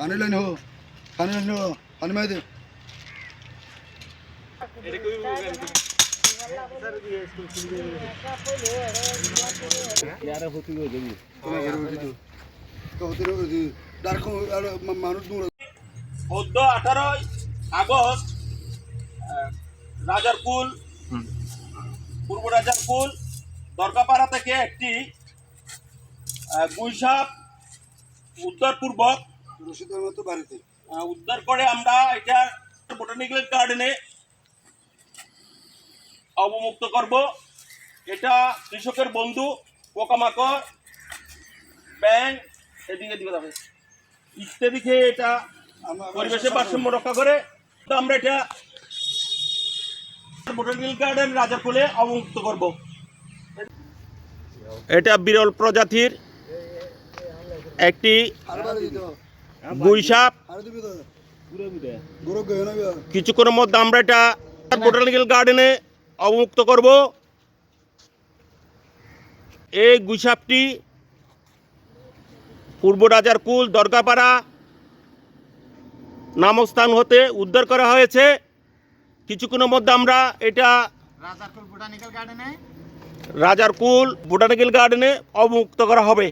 Line হো পানি মাই দে চোদ্দ আঠারোই আগস্ট পূর্ব দরগাপাড়া থেকে একটি গুইসাপ উত্তরপূর্বক রশিদের মতো বাড়িতে। উদ্ধার করে আমরা এটা বোটানিক্যাল গার্ডেনে অবমুক্ত করব। এটা কৃষকের বন্ধু পোকামাকড় ব্যাং এদিকে এদিকে দেখো ইত্যাদি খেয়ে এটা পরিবেশের ভারসাম্য রক্ষা করে তো আমরা এটা বোটানিক্যাল গার্ডেন রাজাকুলে অবমুক্ত করব। এটা বিরল প্রজাতির একটি গুইসাপ গয়ে না কিছুক্ষণের মধ্যে আমরা এটা বোটানিক্যাল গার্ডেনে অবমুক্ত করব। এই গুইসাপটি পূর্ব রাজার কুল দরগাপাড়া নামক স্থান হতে উদ্ধার করা হয়েছে। কিছুক্ষণের মধ্যে আমরা এটা রাজারকুল বোটানিক্যাল গার্ডেনে রাজার কুল বোটানিক্যাল গার্ডেনে অবমুক্ত করা হবে।